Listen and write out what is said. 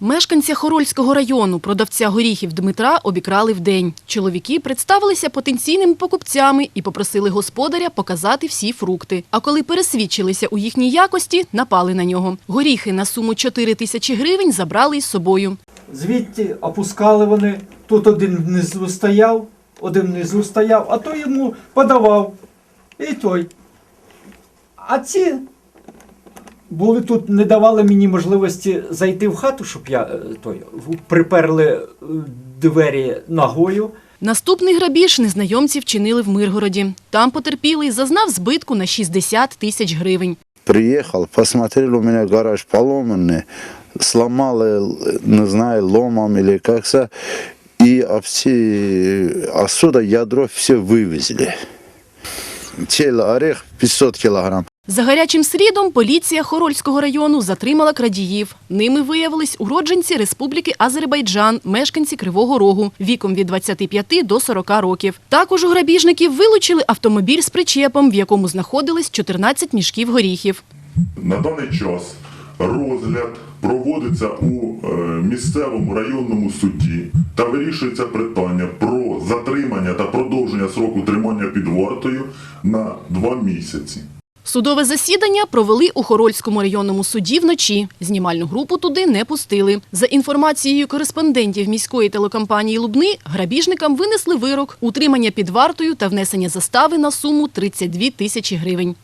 Мешканця Хорольського району, продавця горіхів Дмитра, обікрали вдень. Чоловіки представилися потенційними покупцями і попросили господаря показати всі фрукти. А коли пересвідчилися у їхній якості, напали на нього. Горіхи на суму 4 тисячі гривень забрали із собою. Звідти опускали вони. Тут один внизу стояв, один внизу стояв, а той йому подавав. І той. А ці були тут, не давали мені можливості зайти в хату, щоб я е, той, в- приперли е, двері ногою. Наступний грабіж незнайомці вчинили в Миргороді. Там потерпілий зазнав збитку на 60 тисяч гривень. Приехал, посмотрел, у меня гараж поломанный, сломал, э, не знаю, ломом или как-то, и а все, отсюда ядро все вывезли. Тело орех 500 килограмм. За гарячим слідом поліція Хорольського району затримала крадіїв. Ними виявились уродженці Республіки Азербайджан, мешканці Кривого Рогу, віком від 25 до 40 років. Також у грабіжників вилучили автомобіль з причепом, в якому знаходились 14 мішків горіхів. На даний час розгляд проводиться у е, місцевому районному суді та вирішується питання про затримання та продовження сроку тримання під вартою на два місяці. Судове засідання провели у Хорольському районному суді вночі. Знімальну групу туди не пустили. За інформацією кореспондентів міської телекомпанії Лубни, грабіжникам винесли вирок – утримання під вартою та внесення застави на суму 32 тисячі гривень.